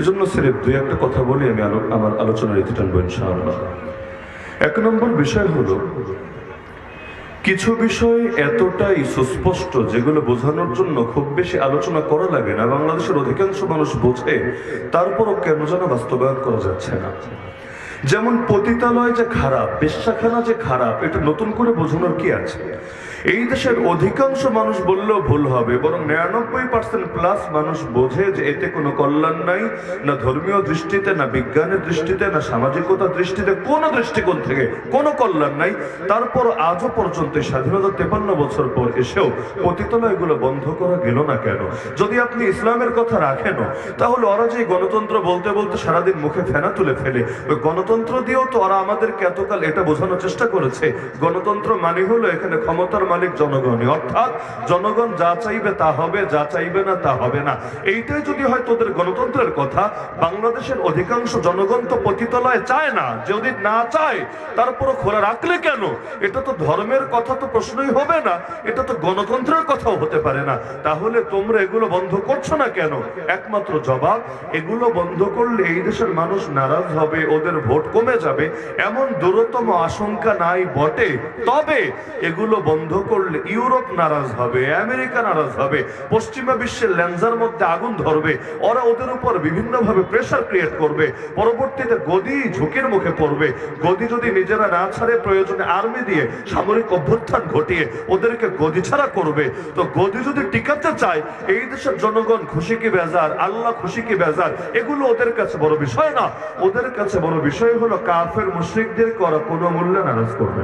এজন্য সিলেট দুই একটা কথা বলি আমি আমার আলোচনার ইতি টানবো ইনশাআল্লাহ। এক নম্বর বিষয় হলো, কিছু বিষয় এতটাই সুস্পষ্ট যেগুলো বোঝানোর জন্য খুব বেশি আলোচনা করা লাগে না। বাংলাদেশের অধিকাংশ মানুষ বোঝে তারপরও কেন যেন বাস্তবায়ন করা যাচ্ছে না। যেমন পতিতালয় যে খারাপ, বেশ্যাখানা যে খারাপ, এটা নতুন করে বোঝানোর কি আছে? এই দেশের অধিকাংশ মানুষ বললেও ভুল হবে, বরং নিরানব্বই পার্সেন্ট প্লাস মানুষ বোঝে যে এতে কোনো কল্যাণ নাই, না ধর্মীয় দৃষ্টিতে, না বিজ্ঞানের দৃষ্টিতে, না সামাজিকতার দৃষ্টিতে, কোনো দৃষ্টিকোণ থেকে কোনো কল্যাণ নাই। তারপর আজও পর্যন্ত স্বাধীনতা তেপান্ন বছর পর এসেও পতিতালয়গুলো বন্ধ করা গেল না কেন? যদি আপনি ইসলামের কথা রাখেন তাহলে ওরা যে গণতন্ত্র বলতে বলতে সারাদিন মুখে ফেনা তুলে ফেলে। ওই গণতন্ত্র দিয়েও তো ওরা আমাদেরকে এতকাল এটা বোঝানোর চেষ্টা করেছে। গণতন্ত্র মানে হলো এখানে ক্ষমতার মালিক জনগণই। অর্থাৎ জনগণ যা চাইবে তা হবে, যা চাইবে না তা হবে না। এইটাই যদি হয় তোদের গণতন্ত্রের কথা, বাংলাদেশের অধিকাংশ জনগণ তো পতিতলায় চায় না। যদি না চায় তারপরও খোলা রাখলে কেন? এটা তো ধর্মের কথা তো প্রশ্নই হবে না, এটা তো গণতন্ত্রের কথাও হতে পারে না। তাহলে তোমরা এগুলো বন্ধ করছ না কেন? একমাত্র জবাব, এগুলো বন্ধ করলে এই দেশের মানুষ নারাজ হবে, ওদের ভোট কমে যাবে। এমন দূরতম আশঙ্কা নাই বটে। তবে এগুলো বন্ধ করলে ইউরোপ নারাজ হবে, আমেরিকা নারাজ হবে, পশ্চিমা বিশ্বের ল্যান্সার মধ্যে আগুন ধরবে, ওরা ওদের উপর বিভিন্নভাবে প্রেসার ক্রিয়েট করবে, পরবর্তীতে গদি ঝুঁকির মুখে পড়বে। গদি যদি নিজেরা না ছাড়ে, প্রয়োজনে আর্মি দিয়ে সামরিক অভ্যুত্থান ঘটিয়ে ওদেরকে গদি ছাড়া করবে। তো গদি যদি টিকাতে চায়, এই দেশের জনগণ খুশি কি বেজার, আল্লাহ খুশি কি বেজার, এগুলো ওদের কাছে বড় বিষয় না। ওদের কাছে বড় বিষয় হলো কাফের মুশ্রিকদেরকে করা কোনো মূল্যে নারাজ করবে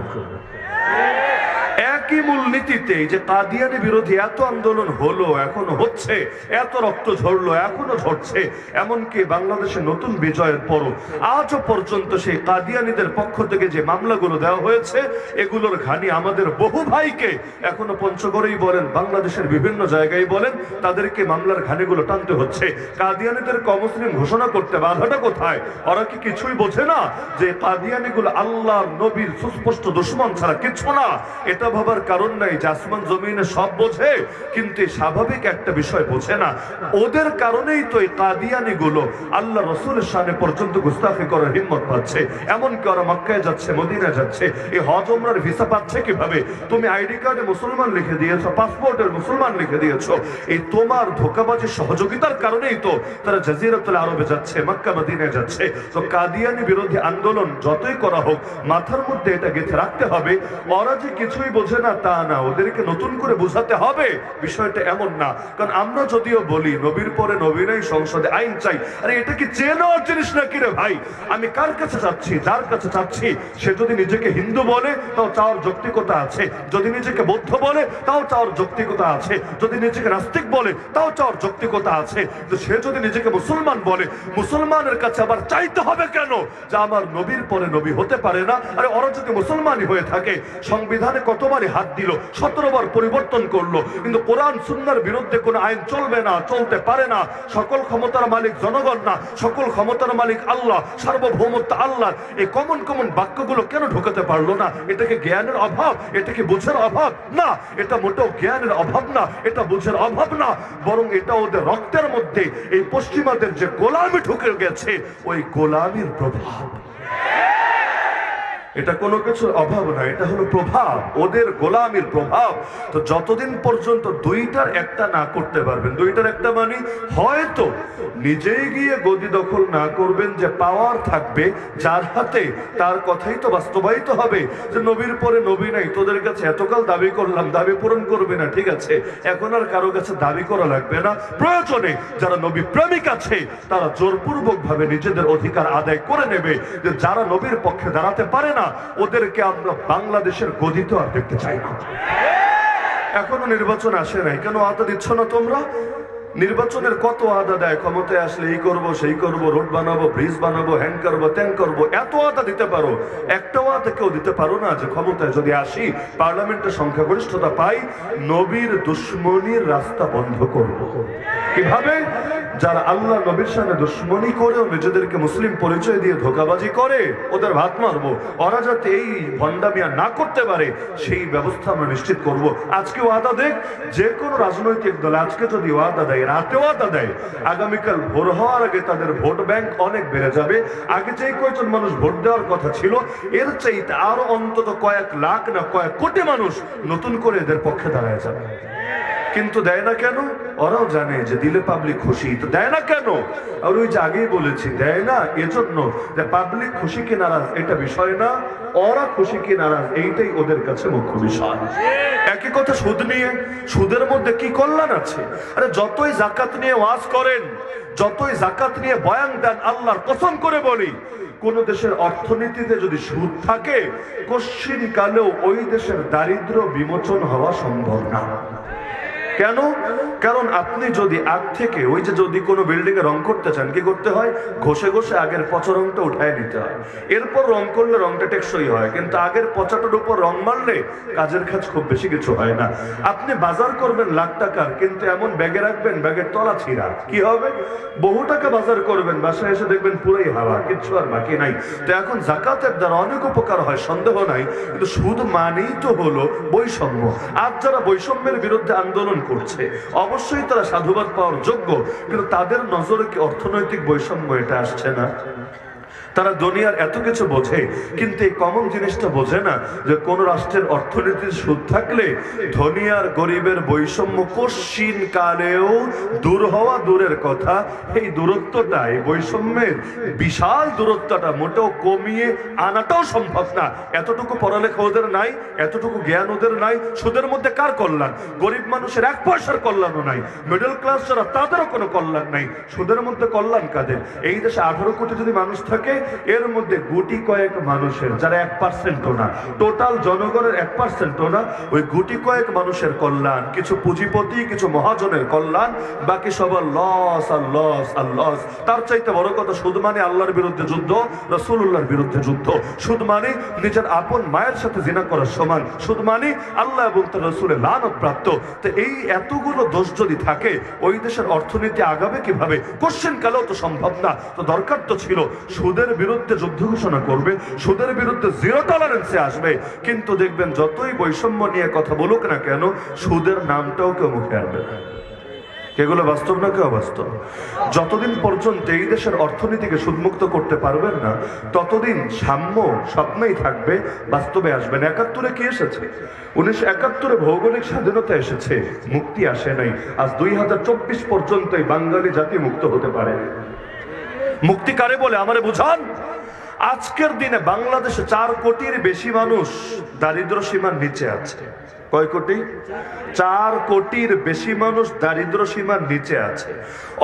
একই মূলনীতিতে যে কাদিয়ানি বিরোধী এত আন্দোলন হলো, এখনও হচ্ছে, এত রক্ত ঝরলো, এখনও ঝরছে, এমনকি বাংলাদেশে নতুন বিজয়ের পরও আজও পর্যন্ত সেই কাদিয়ানিদের পক্ষ থেকে যে মামলাগুলো দেওয়া হয়েছে, এগুলোর ঘানি আমাদের বহু ভাইকে এখনও পঞ্চগড়েই বলেন, বাংলাদেশের বিভিন্ন জায়গায় বলেন, তাদেরকে মামলার ঘানিগুলো টানতে হচ্ছে। কাদিয়ানিদের কমুসলিম ঘোষণা করতে বাধাটা কোথায়? ওরা কি কিছুই বোঝে না যে কাদিয়ানিগুলো আল্লাহ নবীর সুস্পষ্ট দুশ্মন ছাড়া কিছু না? এটা ভাবার কারণ নাই যে আসমান জমিনে সব বোঝে, কিন্তু স্বাভাবিক একটা বিষয় বোঝে না। ওদের কারণেই তো এই কাদিয়ানি গুলো আল্লাহ রসুলের সামনে পর্যন্ত গুস্তাফি করার হিম্মত পাচ্ছে। এমনকি ওরা মক্কায় যাচ্ছে মদিনা যাচ্ছে, এই হজ ওমরার ভিসা পাচ্ছে কীভাবে? তুমি আইডি কার্ডে মুসলমান লিখে দিয়েছ, পাসপোর্টের মুসলমান লিখে দিয়েছ। এই তোমার ধোকাবাজির সহযোগিতার কারণেই তো তারা জাজিরাতুল আরবে যাচ্ছে, মক্কা, মদিনায় যাচ্ছে। তো কাদিয়ানি বিরোধী আন্দোলন যতই করা হোক, মাথার মধ্যে এটা গেঁথে রাখতে হবে। ওরা যে কিছুই বোঝে না তা না, ওদেরকে নতুন করে বোঝাতে হবে। বিষয়টা এমন না। কারণ আমরা যদিও বলি, নবীর পরে নবীরাই সংসদে আইন চাই। আরে, এটা কি চেয়ে নেওয়ার জিনিস নাকি রে ভাই? আমি কার কাছে চাচ্ছি যার কাছে চাচ্ছি সে যদি নিজেকে হিন্দু বলে, তাও চাওয়ার যৌক্তিকতা আছে। যদি নিজেকে বৌদ্ধ বলে, তাও চাওয়ার যৌক্তিকতা আছে। যদি নিজেকে নাস্তিক বলে, তাও চাওয়ার যৌক্তিকতা আছে। সে যদি নিজেকে মুসলমান বলে, মুসলমানের কাছে আবার চাইতে হবে কেন? যে আমার নবীর পরে নবী হতে পারে না। আরে, ওরা যদি মুসলমানই হয়ে থাকে, সংবিধানে কতবারই হাত দিল সতেরো বার পরিবর্তন করল। কিন্তু কোরআন, সুন্নার বিরুদ্ধে কোনো আইন চলবে না, চলতে পারে না। সকল ক্ষমতার মালিক জনগণ না, সকল ক্ষমতার মালিক আল্লাহ, সার্বভৌমত্ব আল্লাহ এই কমন কমন বাক্যগুলো কেন ঢোকাতে পারল না? এটাকে জ্ঞানের অভাব? এটাকে বুঝের অভাব? না, এটা মোটেও জ্ঞানের অভাব না, এটা বুঝের অভাব না। বরং এটা ওদের রক্তের মধ্যে, এই পশ্চিমাদের যে গোলামি ঢুকে গেছে, ওই গোলামির প্রভাব। এটা কোনো কিছুর অভাব না এটা হলো প্রভাব, ওদের গোলামির প্রভাব। তো যতদিন পর্যন্ত দুইটার একটা না করতে পারবেন, দুইটার একটা মানে হয়তো নিজেই গিয়ে গদি দখল না করবেন যে পাওয়ার থাকবে যার হাতে, তার কথাই তো বাস্তবায়িত হবে যে নবীর পরে নবী নাই, তোদের কাছে এতকাল দাবি করলাম, দাবি পূরণ করবে না, ঠিক আছে? এখন আর কারও কাছে দাবি করা লাগবে না। প্রয়োজনে যারা নবী প্রেমিক আছে, তারা জোরপূর্বক ভাবে নিজেদের অধিকার আদায় করে নেবে যে যারা নবীর পক্ষে দাঁড়াতে পারে না ওদেরকে আমরা বাংলাদেশের গদিত আর দেখতে চাই না। এখনও নির্বাচন আসে নাই। কেন আদা দিচ্ছ না তোমরা? নির্বাচনের কত আদা দেয়? ক্ষমতায় আসলে এই করব, সেই করব, রোড বানাবো, ব্রিজ বানাবো, হ্যাং করব, ত্যাং করব, এত আদা দিতে পারো। একটাও আদা কেউ দিতে পারো না যে ক্ষমতায় যদি আসি, পার্লামেন্টের সংখ্যাগরিষ্ঠতা পাই, নবীর দুশ্মনির রাস্তা বন্ধ করব। কীভাবে? যারা আল্লাহ নবীর সামনে দুশ্মনী করেও নিজেদেরকে মুসলিম পরিচয় দিয়ে ধোকাবাজি করে, ওদের ভাত মারবো। ওরা যাতে এই ভণ্ডামিয়া না করতে পারে, সেই ব্যবস্থা আমরা নিশ্চিত করব। আজকে ওয়াদা দেখ, যে কোনো রাজনৈতিক দল আজকে যদি ওয়াদা দেয়, রাতে ওয়াদা দেয়, আগামীকাল ভোর হওয়ার আগে তাদের ভোট ব্যাংক অনেক বেড়ে যাবে। আগে যে কয়েকজন মানুষ ভোট দেওয়ার কথা ছিল, এর চাইতে আরও অন্তত কয়েক লাখ না কয়েক কোটি মানুষ নতুন করে এদের পক্ষে দাঁড়ায় যাবে। কিন্তু দেয় না কেন? ওরাও জানে যে দিলে পাবলিক খুশি। তো দেয় না কেন? আর ওই যে আগেই বলেছি, দেয় না? এজন্য যে পাবলিক খুশি কি নারাজ? এটা বিষয় না। ওরা খুশি কি নারাজ? এইটাই ওদের কাছে মুখ্য বিষয়। একই কথা সুদ নিয়ে। সুদের মধ্যে কি কল্যাণ আছে? আরে যতই জাকাত নিয়ে ওয়াজ করেন, যতই জাকাত নিয়ে বয়ান দেন, আল্লাহর কসম করে বলি, কোন দেশের অর্থনীতিতে যদি সুদ থাকে, কশ্চিন কালেও ওই দেশের দারিদ্র বিমোচন হওয়া সম্ভব না। কেন? কারণ আপনি যদি আগ থেকে ওই যে যদি কোনো বিল্ডিং এ রং করতে চান, কি করতে হয়? ঘষে ঘষে আগের পচা রংটা উঠায় নিতে হয়। এরপর রং করলে রংটা টেকসই হয়, কিন্তু আগের পচাটার উপর রং মারলে কাজের কাজ খুব বেশি কিছু হয় না। আপনি বাজার করবেন লাখ টাকার, কিন্তু এমন ব্যাগে রাখবেন, ব্যাগের তলা ছিঁড়া। কি হবে? বহু টাকা বাজার করবেন, বাসায় এসে দেখবেন পুরোই হাওয়া, কিচ্ছু আর বাকি নাই। তো এখন জাকাতের দ্বারা অনেক উপকার হয়, সন্দেহ নাই, কিন্তু সুদ মানেই তো হলো বৈষম্য। আজ যারা বৈষম্যের বিরুদ্ধে আন্দোলন করছে অবশ্যই তারা সাধুবাদ পাওয়ার যোগ্য কিন্তু তাদের নজরে কি অর্থনৈতিক বৈষম্য এটা আসছে না? তারা দুনিয়ার এত কিছু বোঝে, কিন্তু এই কমন জিনিসটা বোঝে না যে কোন রাষ্ট্রের অর্থনীতির সুদ থাকলে ধনী আর গরিবের বৈষম্য কশিন কালেও দূর হওয়া দূরের কথা। এই দূরত্বটা, এই বৈষম্যের বিশাল দূরত্বটা মোটেও কমিয়ে আনাটাও সম্ভব না। এতটুকু পড়ালেখা ওদের নাই, এতটুকু জ্ঞান ওদের নাই, সুদের মধ্যে কার কল্যাণ? গরিব মানুষের এক পয়সার কল্যাণও নাই মিডল ক্লাস যারা, তাদেরও কোনো কল্যাণ নাই। সুদের মধ্যে কল্যাণ কাদের? এই দেশে আঠারো কোটি যদি মানুষ থাকে এর মধ্যে গুটি কয়েক মানুষের, যারা এক পার্সেন্টও না টোটাল জনগণের এক পার্সেন্টও না, ওই গুটি কয়েক মানুষের কল্যাণ, কিছু পুঁজিপতি, কিছু মহাজনের কল্যাণ, বাকি সবার লস আর লস আর লস তার চাইতে বড় কথা, সুদ মানে আল্লাহর বিরুদ্ধে যুদ্ধ রসুল্লাহর বিরুদ্ধে যুদ্ধ। সুদ মানে নিজের আপন মায়ের সাথে জিনা করার সমান। সুদ মানে আল্লাহ এবং তার রসুলের লানত প্রাপ্ত। তো এই এতগুলো দোষ যদি থাকে, ওই দেশের অর্থনীতি আগাবে কীভাবে? কোশ্চেন কালেও তো সম্ভব না। তো দরকার তো ছিল সুদের বিরুদ্ধে যুদ্ধ ঘোষণা করবে, সুদের বিরুদ্ধে জিরো টলারেন্সে আসবে। কিন্তু দেখবেন যতই বৈষম্য নিয়ে কথা বলুক না কেন, সুদের নামটাও কেউ মুখে আনবে না। এগুলো বাস্তব না কেউ বাস্তব? যতদিন পর্যন্ত এই দেশের অর্থনীতিকে সুদমুক্ত করতে পারবেন না, ততদিন সাম্য স্বপ্নেই থাকবে, বাস্তবে আসবেন একাত্তরে কি এসেছে? উনিশশো একাত্তরে ভৌগোলিক স্বাধীনতা এসেছে, মুক্তি আসে নাই। আজ দুই হাজার চব্বিশ পর্যন্ত এই বাঙালি জাতি মুক্ত হতে পারে। মুক্তি কারে বলে আমারে বুঝান? আজকের দিনে বাংলাদেশে চার কোটির বেশি মানুষ দারিদ্র সীমার নিচে আছে। কয় কোটি? চার কোটির বেশি মানুষ দারিদ্র সীমার নিচে আছে।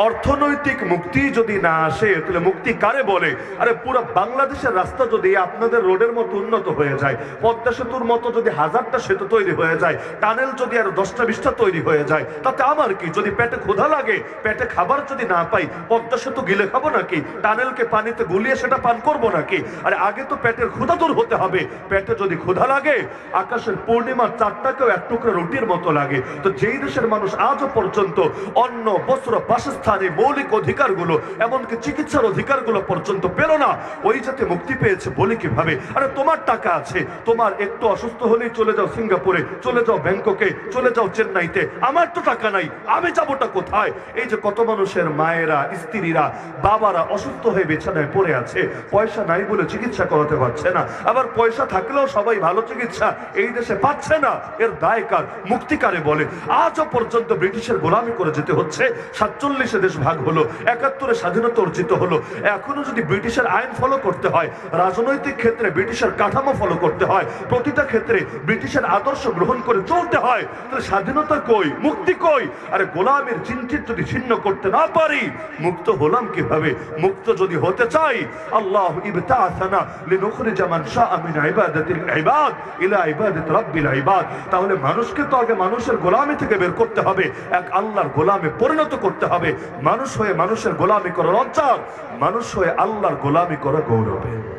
অর্থনৈতিক মুক্তি যদি না আসে, তাহলে মুক্তি কারে বলে? আরে পুরো বাংলাদেশের রাস্তা যদি আপনাদের রোডের মতো উন্নত হয়ে যায়, পদ্মা সেতুর মতো যদি হাজারটা সেতু তৈরি হয়ে যায়, টানেল যদি আর দশটা বিশটা তৈরি হয়ে যায়, তাতে আমার কি? যদি পেটে ক্ষুধা লাগে, পেটে খাবার যদি না পাই, পদ্মা সেতু গিলে খাব নাকি? টানেলকে পানিতে গুলিয়ে সেটা পান করব নাকি? আরে আগে তো পেটের ক্ষুধা দূর হতে হবে। পেটে যদি ক্ষুধা লাগে, আকাশের পূর্ণিমার চারটাকেও এক টুকরো রুটির মতো লাগে। তো যেই দেশের মানুষ আজও পর্যন্ত অন্ন, বস্ত্র, বাসস্থানে মৌলিক অধিকারগুলো, এমনকি চিকিৎসার অধিকারগুলো পর্যন্ত পেল না, ওই যাতে মুক্তি পেয়েছে বলি কীভাবে? আরে তোমার টাকা আছে। তোমার একটু অসুস্থ হলেই চলে যাও সিঙ্গাপুরে, চলে যাও ব্যাংককে, চলে যাও চেন্নাইতে। আমার তো টাকা নাই, আমি যাবোটা কোথায়? এই যে কত মানুষের মায়েরা, স্ত্রীরা, বাবারা অসুস্থ হয়ে বিছানায় পড়ে আছে, পয়সা নাই বলে চিকিৎসা করাতে পারছে না। আবার পয়সা থাকলেও সবাই ভালো চিকিৎসা, এই দেশে পাচ্ছে না এর দায় কার মুক্তিকারে বলে, আজও পর্যন্ত ব্রিটিশের গোলামি করে যেতে হচ্ছে। সাতচল্লিশে দেশ ভাগ হলো, একাত্তরে স্বাধীনতা অর্জিত হলো। এখনও যদি ব্রিটিশের আইন ফলো করতে হয়, রাজনৈতিক ক্ষেত্রে ব্রিটিশের কাঠামো ফলো করতে হয়, প্রতিটা ক্ষেত্রে ব্রিটিশের আদর্শ গ্রহণ করে চলতে হয়, তাহলে স্বাধীনতা কই, মুক্তি কই? আরে গোলামের চিন্তিত যদি ছিন্ন করতে না পারি, মুক্ত হলাম কীভাবে? মুক্ত যদি হতে চাই, আল্লাহ ইবতাআসানা লিনুখরিজা মান শাআ মিন ইবাদাতিল ইবাদ, ইলা ইবাদাত রাব্বিল ইবাদ। তাহলে মানুষকে তো আগে মানুষের গোলামি থেকে বের করতে হবে। এক আল্লাহর গোলামে পরিণত করতে হবে। মানুষ হয়ে মানুষের গোলামি করা লজ্জার মানুষ হয়ে আল্লাহর গোলামি করা, গৌরবে।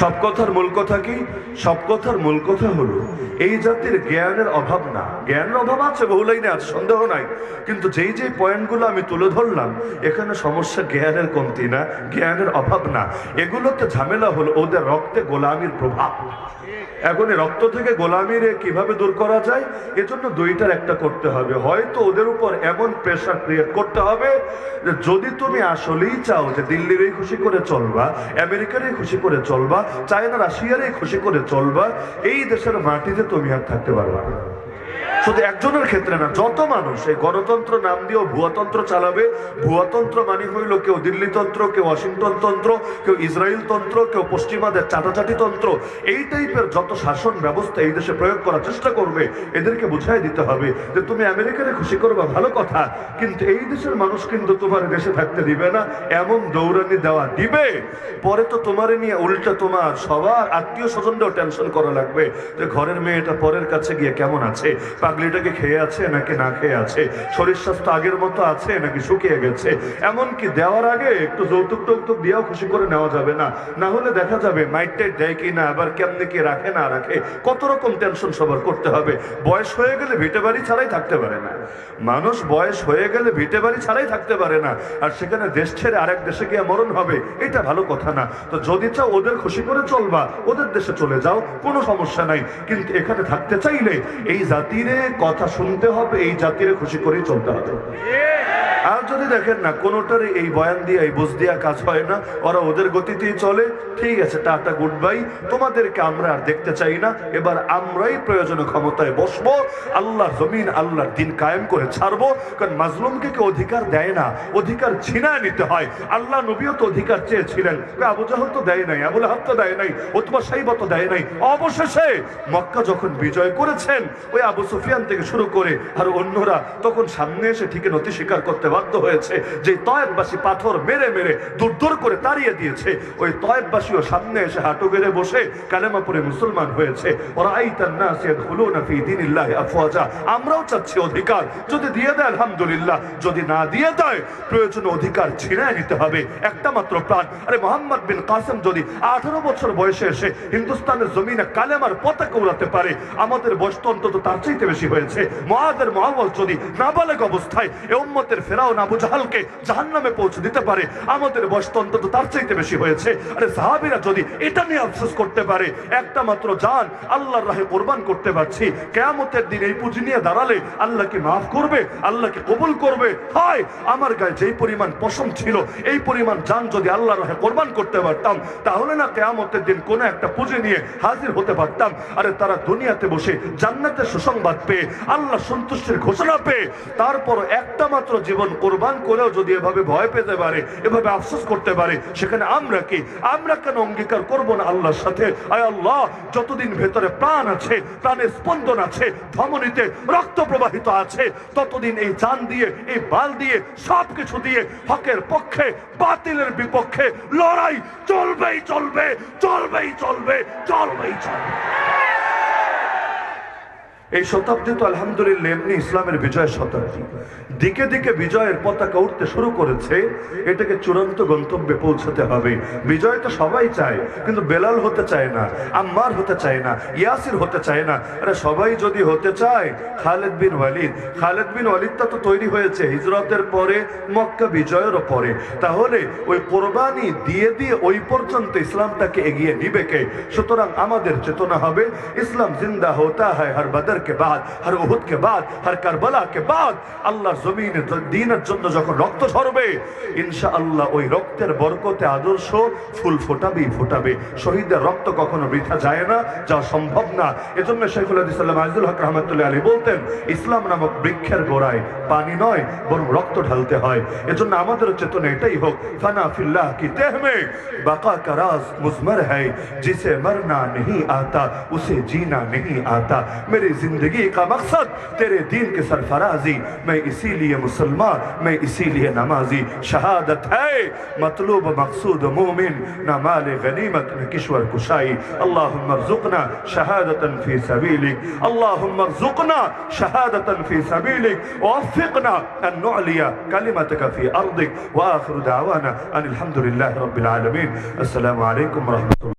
সব কথার মূল কথা কি? সব কথার মূল কথা হলো, এই জাতির জ্ঞানের অভাব না। জ্ঞানের অভাব আছে বহু লাইনে আছে সন্দেহ নাই। কিন্তু যেই যেই পয়েন্টগুলো আমি তুলে ধরলাম, এখানে সমস্যা জ্ঞানের কমতি না, জ্ঞানের অভাব না। এগুলোতে ঝামেলা হলো ওদের রক্তে গোলামির প্রভাব। এখন রক্ত থেকে গোলামিরে কীভাবে দূর করা যায়? এজন্য দুইটার একটা করতে হবে। হয়তো ওদের উপর এমন প্রেশার ক্রিয়েট করতে হবে যে যদি তুমি আসলেই চাও যে দিল্লিরই খুশি করে চলবা, আমেরিকারই খুশি করে চলবা চায়না রাশিয়ারই খুশি করে চলবা এই দেশের মাটিতে তুমি আর থাকতে পারবা না। শুধু একজনের ক্ষেত্রে না, যত মানুষ, এই গণতন্ত্র নাম দিয়েও ভুয়াতন্ত্র চালাবে ভুয়াতন্ত্র মানে হইল কেউ দিল্লি তন্ত্র, কেউ ওয়াশিংটন তন্ত্র, কেউ ইসরায়েল তন্ত্র, কেউ পশ্চিমাদের চাটাচাটি তন্ত্র, এই টাইপের যত শাসন ব্যবস্থা এই দেশে প্রয়োগ করার চেষ্টা করবে, এদেরকে বুঝাই দিতে হবে যে তুমি আমেরিকারে খুশি করবা, ভালো কথা, কিন্তু এই দেশের মানুষ কিন্তু তোমার দেশে থাকতে দিবে না, এমন দৌড়ানি দেওয়া দিবে। পরে তো তোমারে নিয়ে উল্টা তোমার সবার আত্মীয় স্বজনরাও টেনশন করা লাগবে যে ঘরের মেয়েটা পরের কাছে গিয়ে কেমন আছে পাগলিটাকে খেয়ে আছে নাকি না খেয়ে আছে? শরীর স্বাস্থ্য আগের মতো আছে নাকি শুকিয়ে গেছে? এমনকি দেওয়ার আগে একটু যৌতুক টৌতুক দিয়েও খুশি করে নেওয়া যাবে না। না হলে দেখা যাবে মাইট টাইট দেয় কি না, আবার কেমনে কি রাখে না রাখে। কত রকম টেনশন সবার করতে হবে। বয়স হয়ে গেলে ভিটে বাড়ি ছাড়াই থাকতে পারে না। মানুষ বয়স হয়ে গেলে ভিটে বাড়ি ছাড়াই থাকতে পারে না। আর সেখানে দেশ ছেড়ে আরেক দেশে গিয়ে মরণ হবে, এটা ভালো কথা না। তো যদি চাও ওদের খুশি করে চলবা, ওদের দেশে চলে যাও, কোনো সমস্যা নাই। কিন্তু এখানে থাকতে চাইলে এই জাতিরে কথা শুনতে হবে এই জাতিরে খুশি করে চলতে হবে। আর যদি দেখেন না কোনোটার এই বয়ান দিয়ে, এই বুঝ দিয়া কাজ হয় না, ওরা ওদের গতিতেই চলে, ঠিক আছে, টাটা গুড বাই তোমাদেরকে আমরা আর দেখতে চাই না, এবার আমরাই প্রয়োজনে ক্ষমতায় বসবো আল্লাহর জমিন, আল্লাহর দিন কায়েম করে ছাড়বো, কারণ মাজলুমকে কেউ অধিকার দেয় না, অধিকার ছিনায় নিতে হয়। আল্লাহ নবীও তো অধিকার চেয়েছিলেন আবু জাহল তো দেয় নাই, আবুল হাত তো দেয় নাই ওতবা সাইবা তো দেয় নাই। অবশেষে মক্কা যখন বিজয় করেছেন, ওই আবু সুফিয়ান থেকে শুরু করে আর অন্যরা, তখন সামনে এসে ঠিক নথি স্বীকার করতে বাধ্য হয়েছে যে তয়েববাসী পাথর মেরে মেরে দূর দূর করে তাড়িয়ে দিয়েছে। ওই তয়েববাসীও সামনে এসে হাঁটু গেড়ে বসে কালেমা পরে মুসলমান হয়েছে। না না আমরাও চাচ্ছি অধিকার। যদি দিয়ে দেয়, আলহামদুলিল্লাহ। যদি না দিয়ে দেয়, প্রয়োজন অধিকার ছিনায় নিতে হবে। একটা মাত্র প্রাণ। আরে মোহাম্মদ বিন কাসেম যদি আঠারো বছর বয়সে এসে হিন্দুস্তানের জমিনে কালেমার পতাকা উড়াতে পারে, আমাদের বয়স তো অন্তত তার চাইতে বেশি হয়েছে। মহাদের মহাবল যদি নাবালেগ অবস্থায় এ উম্মতের ফেরাও আবু জাহালকে জাহান্নামে পৌঁছে দিতে পারে। আমাদের বয়স তো অন্তত তার চাইতে বেশি হয়েছে। আরে সাহাবিরা যদি এটা নিয়ে আফসোস করতে পারে, একটা মাত্র জান আল্লাহর রাহে কোরবান করতে পারছি, কেয়ামতের দিন এই পুঁজি নিয়ে দাঁড়ালে আল্লাহকে মাফ করবে? আল্লাহকে কবুল করবে? হায়, আমার গায়ে যেই পরিমাণ পশম ছিল, এই পরিমাণ জান যদি আল্লাহর রাহে কোরবান করতে পারতাম, তাহলে না কেয়ামতের দিন কোনো একটা পুঁজি নিয়ে হাজির হতে পারতাম। আরে তারা দুনিয়াতে বসে জান্নাতের সুসংবাদ পেয়ে, আল্লাহ সন্তুষ্টির ঘোষণা পেয়ে, তারপর একটা মাত্র জীবন কোরবান করেও যদি এভাবে ভয় পেতে পারে, এভাবে আফসোস করতে পারে, সেখানে আমরা কি? আমরা কেন অঙ্গীকার করব না আল্লাহর সাথে? আয় আল্লাহ, যতদিন ভেতরে প্রাণ আছে প্রাণের স্পন্দন আছে, ধমনীতে রক্ত প্রবাহিত আছে, ততদিন এই জান দিয়ে, এই বাল দিয়ে সব কিছু দিয়ে হকের পক্ষে, বাতিলের বিপক্ষে লড়াই চলবেই চলবে চলবেই চলবে চলবেই চলবে। এই শতাব্দী তো আলহামদুলিল্লাহ, এমনি ইসলামের বিজয় শতাব্দী। দিকে দিকে বিজয়ের পতাকা উঠতে শুরু করেছে, এটাকে চূড়ান্ত গন্তব্যে পৌঁছাতে হবে। বিজয় তো সবাই চায়, কিন্তু বেলাল হতে চায় না, আম্মার হতে চায় না, ইয়াসির হতে চায় না। আরে সবাই যদি হতে চায়, খালেদ বিন ওয়ালিদ, খালেদ বিন ওয়ালিদটা তো তৈরি হয়েছে হিজরতের পরে, মক্কা বিজয়েরও পরে। তাহলে ওই কোরবানি দিয়ে দিয়ে ওই পর্যন্ত ইসলামটাকে এগিয়ে নিবে কে? সুতরাং আমাদের চেতনা হবে, ইসলাম জিন্দা হতা হয় হর বদরকে বাদ, হর উহুদকে বাদ, হর কারবালাকে বাদ। আল্লাহ জমিনে দিনের জন্য যখন রক্ত ঝরবে ইনশাআল্লাহ ওই রক্তের বরকতে আদর্শ ফুল ফোটাবেই ফোটাবে শহীদের রক্ত কখনো বৃথা যায় না যা সম্ভব না এজন্য শেখুল হাদিসাল্লাম আজিজুল হক রহমতুল্লাহ আলী বলতেন ইসলাম নামক বৃক্ষের গোড়ায় পানি নয় বরং রক্ত ঢালতে হয় এজন্য আমাদের চেতনা এটাই হোক ফানা ফিল্লাহ কি তেহ মে বাকা का राज मुजमर है जिसे मरना नहीं आता उसे जीना नहीं आता मेरी जिंदगी का मकसद तेरे दीन के सरफराजी मैं इसीलिए لیے مسلمان میں اسی لیے نمازی شہادت ہے مطلوب مقصود مومن نمال غنیمت میں کشائی اللہم ارزقنا شہادتا فی سبیلک اللہم ارزقنا شہادتا فی سبیلک وفقنا أن نعلی کلمتک فی ارضک وآخر دعوانا أن الحمدللہ رب العالمین السلام علیکم ورحمت اللہ